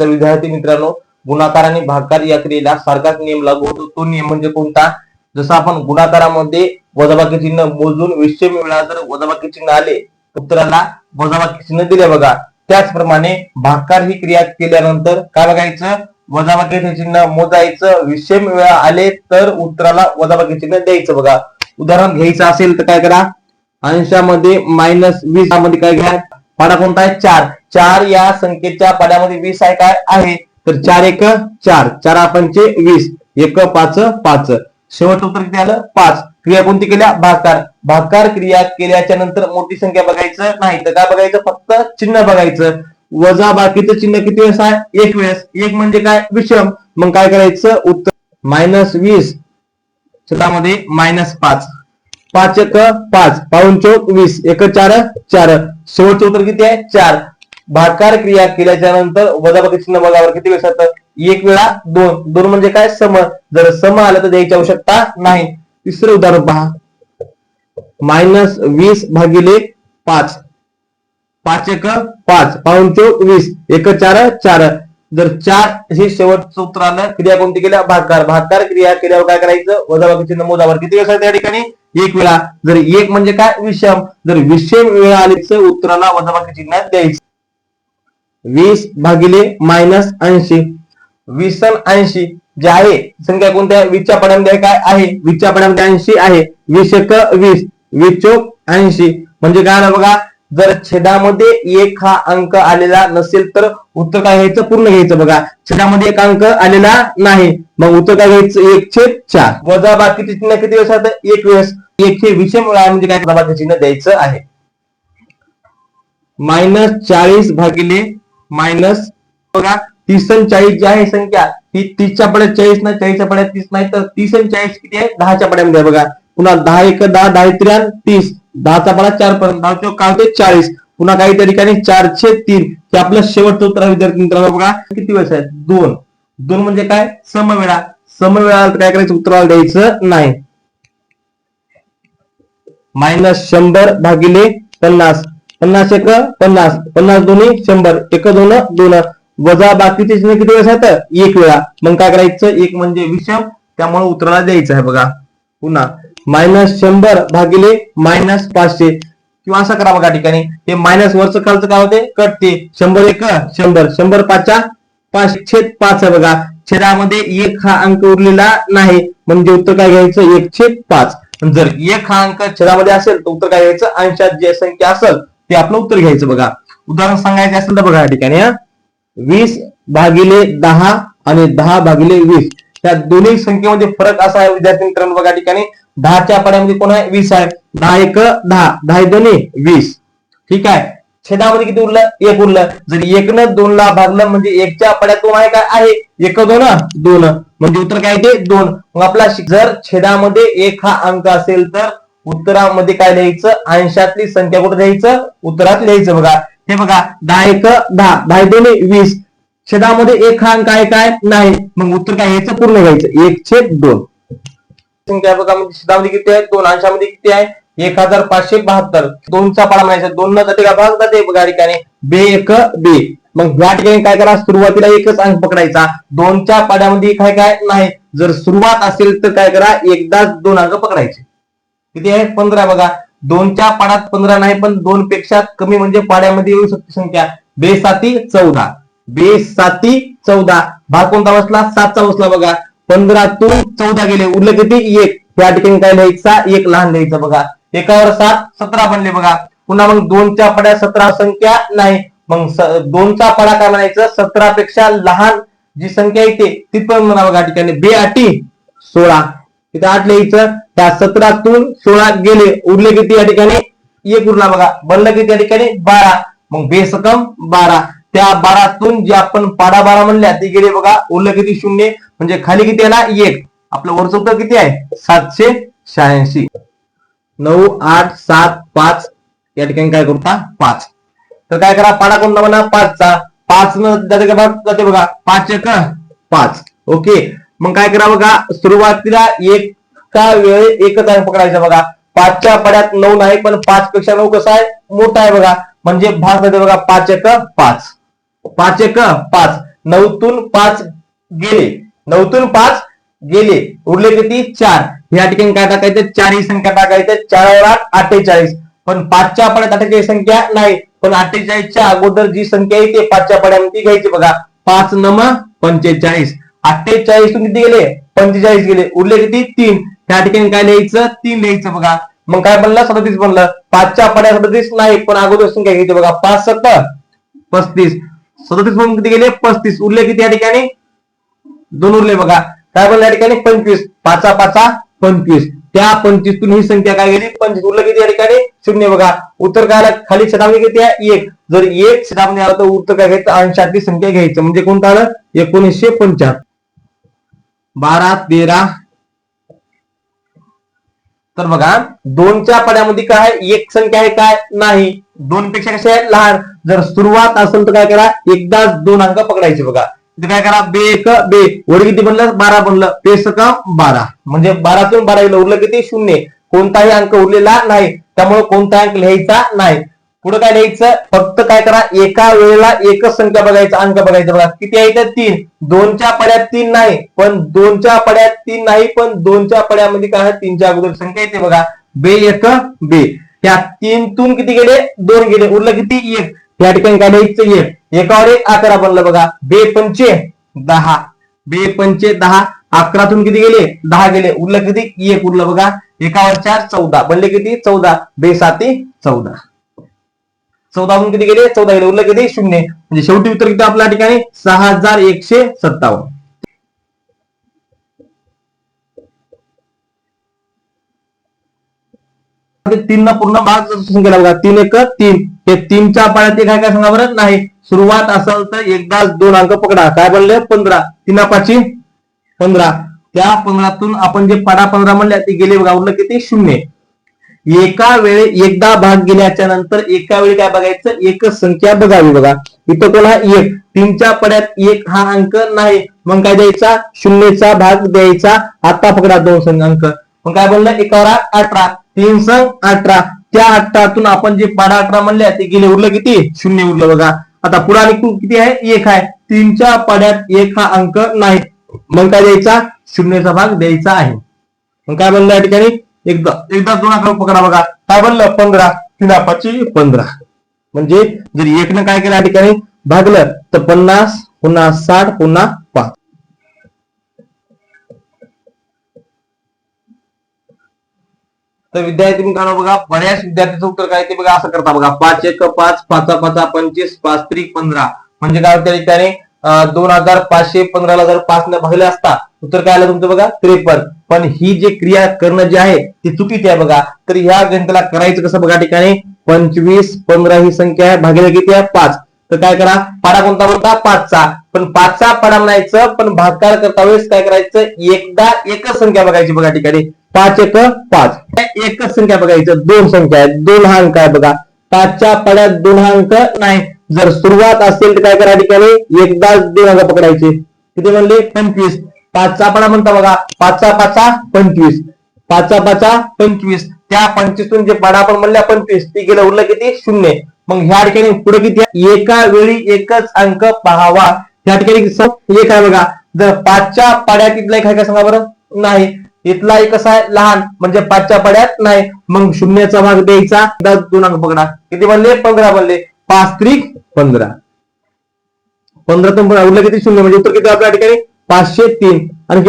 तर विद्यार्थी मित्रांनो गुणाकार आणि भागाकार या क्रियेला सारखाच नियम लागू होतो. तो नियम म्हणजे कोणता? जसं आपण गुणाकारामध्ये वजाबाकी चिन्ह मोजून विषय मिळणार जर वजाबाकी चिन्ह आले. उत्तराला वजाबाकी चिन्ह दिले बघा. त्याचप्रमाणे भागकार ही क्रिया केल्यानंतर काय बघायचं? वजाबाकीचे चिन्ह मोजायचं. विषय मिळा आले तर उत्तराला वजाबाकी चिन्ह द्यायचं बघा. उदाहरण घ्यायचं असेल तर काय करा? अंशामध्ये मायनस वीसमध्ये काय घ्या? पाडा कोणता आहे? चार. चार या संख्येच्या पाड्यामध्ये वीस आहे काय? आहे. तर चार एक चार. चार पंचे वीस. एक पाच पाच. शेवट उत्तर किती आलं? पाच. क्रिया कोणती केल्या? भाकार भाकार क्रिया केल्याच्यानंतर मोठी संख्या बघायचं नाही. तर काय बघायचं? फक्त चिन्ह बघायचं. वजा बाकीचं चिन्ह किती वेळेस आहे? एक वेळेस. एक म्हणजे काय? विषम. मग काय करायचं? उत्तर. मायनस वीस. छतामध्ये मायनस पाच. पाच एक पाच. पाऊन चौक वीस. एक चार चार. शेवटचं उत्तर किती आहे? चार. भाकार क्रिया केल्याच्यानंतर वजाबाकी चिन्ह बघावर किती वेळ असतात एक वेळा दोन. दोन म्हणजे काय? सम. जर सम आलं तर द्यायची आवश्यकता नाही. तिसरं उदाहरण पहा. मायनस वीस भागिले पाच. पाच एक पाच. पाऊन चौक वीस. एक चार चार. जर चार हे शेवटचं उत्तर आलं क्रिया कोणती केल्या भाकार भाकार क्रिया केल्यावर काय करायचं? वजाबाकी चिन्ह मोजावर. किती वेळ आहे त्या ठिकाणी? एक वेळा जर एक म्हणजे काय विषम? जर विषम वेळा आली तर उत्तराला वजाबाकी चिन्ह द्यायचं. वीस भागिले मायनस ऐंशी. वीस ऐंशी जे आहे संख्या कोणत्या? वीसच्या काय आहे? वीसच्या ऐंशी आहे. वीस एक वीस. वीस ऐंशी. म्हणजे काय ना बघा? जर छेदामध्ये एक हा अंक आलेला नसेल तर उत्तर काय घ्यायचं? पूर्ण घ्यायचं बघा. छेदामध्ये एक अंक आलेला नाही. मग उत्तर काय घ्यायचं? एक छेद चार. वजा बाकीचे चिन्ह किती वेळेस आहे एक वेळेस. एक हे विषम वेळा म्हणजे काय? वजाबाकी चिन्ह द्यायचं आहे. मायनस चाळीस भागिले मायनस बघा तीस आणि चाळीस जी आहे संख्या ही तीसच्या पड्यात चाळीस नाही चाळीसच्या पड्यात तीस नाही तर तीस आणि चाळीस किती आहे? दहाच्या पड्यामध्ये बघा. पुन्हा दहा एक दहा दहा त्र्या तीस. दहाचा पडा चार पर्यंत दहा चौक काय होते चाळीस. पुन्हा काही त्या ठिकाणी चारशे तीन. हे आपलं शेवटचं उत्तर विद्यार्थी मित्रांनो. बघा किती वेळ आहे? दोन. दोन म्हणजे काय? समवेळा. समवेळा काय करायचं? उत्तराला द्यायचं नाही. मायनस शंभर भागिले पन्नास. पन्नास एक पन्नास. पन्नास दोन्ही शंभर. एक दोन दोन. वजा बाकीचे चिन्ह किती वेळेस आहेत? एक वेळा. मग काय करायचं? एक म्हणजे विषम. त्यामुळे उत्तराला द्यायचं आहे बघा. पुन्हा. मायनस शंभर भागिले मायनस पाचशे. किंवा असं करा बघा ठिकाणी. हे मायनस वरचं खालचं काय होते? कटते. शंभर एक शंभर. शंभर पाचच्या पाच छेद पाच आहे बघा. छेदामध्ये एक हा अंक उरलेला नाही. म्हणजे उत्तर काय घ्यायचं? एक छेद पाच. जर एक हा अंक छेदामध्ये असेल तर उत्तर काय घ्यायचं? अंशात जे संख्या असेल ते आपलं उत्तर घ्यायचं बघा. उदाहरण सांगायचं असेल तर बघा या ठिकाणी वीस भागिले दहा आणि दहा भागिले वीस. या दोन्ही संख्येमध्ये फरक असा आहे विद्यार्थी मित्रांनो बघा ठिकाणी. दहाच्या पाड्यामध्ये कोण आहे? वीस आहे. दहा एक दहा. दहा दोन्ही वीस. ठीक आहे? छेदामध्ये किती उरलं? एक उरलं. जर एक न दोन ला भागलं म्हणजे एकच्या पड्यात दोन आहे काय आहे. एक दोन दोन. म्हणजे उत्तर काय ते दोन. मग आपला जर छेदामध्ये एक हा अंक असेल तर उत्तरामध्ये काय लिहायचं? अंशातली संख्या कुठे लिहायचं? उत्तरात लिहायचं बघा. हे बघा. दहा एक दहा. दहा दोन्ही वीस. छेदामध्ये एक हा अंक काय? नाही. मग उत्तर काय? ह्याचं पूर्ण घ्यायचं. एक छेद दोन. संख्या बघा म्हणजे छेदामध्ये किती आहे? दोन. अंशामध्ये किती आहे? एक हजार पाचशे बहात्तर. दोनचा पाडा म्हणायचा. दोन न जाते का? भाग जाते बघा ठिकाणी. बे एक बे. मग या ठिकाणी काय करा? सुरुवातीला एकच अंक पकडायचा. दोनच्या पाड्यामध्ये काय काय? नाही. जर सुरुवात असेल तर काय करा? एकदाच दोन अंक पकडायचे. किती आहे? पंधरा बघा. दोनच्या पाड्यात पंधरा नाही पण दोन पेक्षा कमी म्हणजे पाड्यामध्ये येऊ शकते संख्या. बे साती चौदा. बे साती चौदा. भाग कोणता बसला? सातचा बसला बघा. पंधरातून चौदा गेले. उरले किती? एक. या ठिकाणी काय लिहायचा? एक लहान लिहायचा बघा. एकावर सात सतरा बनले बघा. पुन्हा मग दोनच्या पड्या सतरा संख्या नाही. मग दोनचा पडा काय म्हणायचं? सतरा पेक्षा लहान जी संख्या येते ती पण म्हणा बघा या ठिकाणी. बे आठी सोळा. तिथे आठ लिहायचं. त्या सतरातून सोळा गेले. उरले किती या ठिकाणी? एक उरला बघा. बनलं किती या ठिकाणी? बारा. मग बेसकम बारा. त्या बारातून जे आपण पाडा बारा म्हणल्या ते गेले बघा उरलं किती शून्य म्हणजे खाली किती आला एक. आपलं वरचं उत्तर किती आहे? सातशे शहाऐंशी. नऊ आठ सात पाच या ठिकाणी काय करता पाच. तर काय करा पाडा कोणता म्हणा? पाचचा. पाच न जाते का भाग जाते बघा. पाच एक पाच. ओके. मग काय करा बघा सुरुवातीला एक का वेळ एकच आहे पकडायचा बघा. पाचच्या पड्यात नऊ नाही पण पाच पेक्षा नऊ कसा आहे? मोठा आहे बघा. म्हणजे भाग जाते बघा पाच एक पाच. पाच एक पाच. नऊतून पाच गेले. नऊतून पाच गेले. उरले किती? चार. या ठिकाणी काय टाकायचं? चार ही संख्या टाकायचं. चार आठ अठ्ठेचाळीस. पण पाचच्या पड्यात अठ्ठेचाळीस संख्या नाही. पण अठ्ठेचाळीसच्या अगोदर जी संख्या आहे ते पाचच्या पड्यामध्ये घ्यायची बघा. पाच नम पंचेचाळीस. अठ्ठेचाळीसून किती गेले? पंचेचाळीस गेले. उरले किती? तीन. त्या ठिकाणी काय लिहायचं? तीन लिहायचं बघा. मग काय बनलं? सदतीस बनलं. पाचच्या पड्या सदतीस नाही. पण अगोदर संख्या घ्यायची बघा? पाच सत्तर पस्तीस. सदतीस म्हणून किती गेले? पस्तीस. उरले किती या ठिकाणी? दोन उरले बघा. काय बोलले या ठिकाणी? पंचवीस. पाचा पाचा पंचवीस. त्या पंचवीसतून ही संख्या काय गेली? पंचवीस. उरलं किती या ठिकाणी? शून्य बघा. उत्तर काय आलं? खाली शतावणी किती आहे? एक. जर एक शतावणी आलं तर उत्तर काय घ्यायचं? अंशातली संख्या घ्यायचं. म्हणजे कोणतं आलं? एकोणीसशे पंच्याहत्तर. बारा तेरा तर बघा दोनच्या पड्यामध्ये काय एक संख्या आहे काय? नाही. दोन पेक्षा कशा आहे? लहान. जर सुरुवात असेल तर काय करा? एकदाच दोन अंक पकडायचे बघा. इथे काय करा? बे एक बे. वर किती बनलं? बारा बनलं. पेसक बारा. म्हणजे बारातून बारा गेलं उरलं किती? शून्य. कोणताही अंक उरलेला नाही. त्यामुळे कोणता अंक लिहायचा नाही. पुढे काय लिहायचं? फक्त काय करा एका वेळेला एकच संख्या बघायचा अंक बघायचा बघा. किती आहे तर तीन. दोनच्या पड्यात तीन नाही पण दोनच्या पड्यात तीन नाही पण दोनच्या पड्यामध्ये काय तीनच्या अगोदर संख्या येते बघा. बे एक बे. त्या तीनतून किती गेले? दोन गेले. उरलं किती? एक. या ठिकाणी काय लिहायचं? एक. एकावर एक अकरा बनलं बघा. बे पंचे दहा. बे पंचे दहा. अकरातून किती गेले? दहा गेले. उरलं किती? एक उरलं बघा. एकावर चार चौदा. बनले किती? चौदा. बे साती चौदा. चौदाहून किती गेले? चौदा गेले. उरलं किती? शून्य. म्हणजे शेवटी उत्तर किती? आपल्या ठिकाणी सहा हजार एकशे सत्तावन्न. तीन ना पूर्ण भाग संख्येला बघा. तीन एक तीन. हे तीनच्या पाण्यात एक आहे काय सांगा बरं? नाही. सुरुवात असेल तर एकदा दोन अंक पकडा. काय बनले? पंधरा. तीन पाची पंधरा. त्या पंधरातून आपण जे पाडा पंधरा म्हणले ते गेले बघा. उरलं किती? शून्य. एका वेळी एकदा भाग गेल्याच्यानंतर एका वेळी काय बघायचं? एकच संख्या बघावी बघा. इथं कोण हा एक. तीनच्या पड्यात एक हा अंक नाही. मग काय द्यायचा? शून्यचा भाग द्यायचा. आता पकडा दोन संघ अंक. मग काय बोललं? एकावर अठरा. तीन संघ अठरा. त्या अठरातून आपण जे पाडा अठरा म्हणले ते गेले उरलं किती? शून्य उरलं बघा. आता पुढे आणि किती आहे? एक आहे. तीनच्या पाड्यात एक हा अंक नाही. मग काय द्यायचा? शून्यचा भाग द्यायचा आहे. मग काय बनलं या ठिकाणी? एकदा एकदा दोन पकडा बघा. काय बनलं? पंधरा. तीन पाचशे जर एकनं काय केलं या ठिकाणी? भागलं तर पन्नास पुन्हा साठ पुन्हा पाच. तर विद्यार्थी मित्रांनो बघा बऱ्याच उत्तर काय ते करता बघा. पाच एक पाच पाचा पाचा पाच अं, दोन हजार पाचशे पंधराला जर पाच न भागले असता उत्तर काय आलं तुमचं बघा? त्रेपन्न. पण ही जी क्रिया करणं जे आहे ती चुकीची आहे बघा. तर ह्या गणिताला करायचं कसं बघा ठिकाणी? पंचवीस पंधरा ही संख्या आहे. भागीला किती आहे? पाच. तर काय करा? पाडा कोणता म्हणता पाचचा. पण पाचचा पाडा म्हणायचं पण भागकार करता वेळेस काय करायचं? एकदा एकच संख्या बघायची बघा ठिकाणी. पाच एक पाच. एकच संख्या बघायचं. दोन संख्या आहेत. दोन हा अंक आहे बघा. पाचच्या पाड्यात दोन हा अंक नाही. जर सुरुवात असेल तर काय करा ठिकाणी? एकदाच दोन अंक पकडायचे. किती म्हणले? पंचवीस. पाचचा पडा म्हणता बघा पाचचा पाचा पंचवीस. पाचचा पाचा पंचवीस. त्या पंचवीसतून जे पाडा आपण म्हणल्या पंचवीस ती गेलं उरलं किती? शून्य. मग ह्या ठिकाणी पुढे किती एका वेळी एकच अंक पाहावा. ह्या ठिकाणी एक आहे बघा जर पाचच्या पाड्यात इथला एक आहे का सांगा बरं? नाही. इथला एक कसा आहे? लहान. म्हणजे पाचच्या पाड्यात नाही. मग शून्याचा भाग द्यायचा. दोन अंक पकडा. किती बनले पंधरा बनले पाच त्रिक पंधरा. पंधरा तुम आवडलं किती शून्य? म्हणजे उत्तर किती आपल्या ठिकाणी? पाचशे तीन. आणि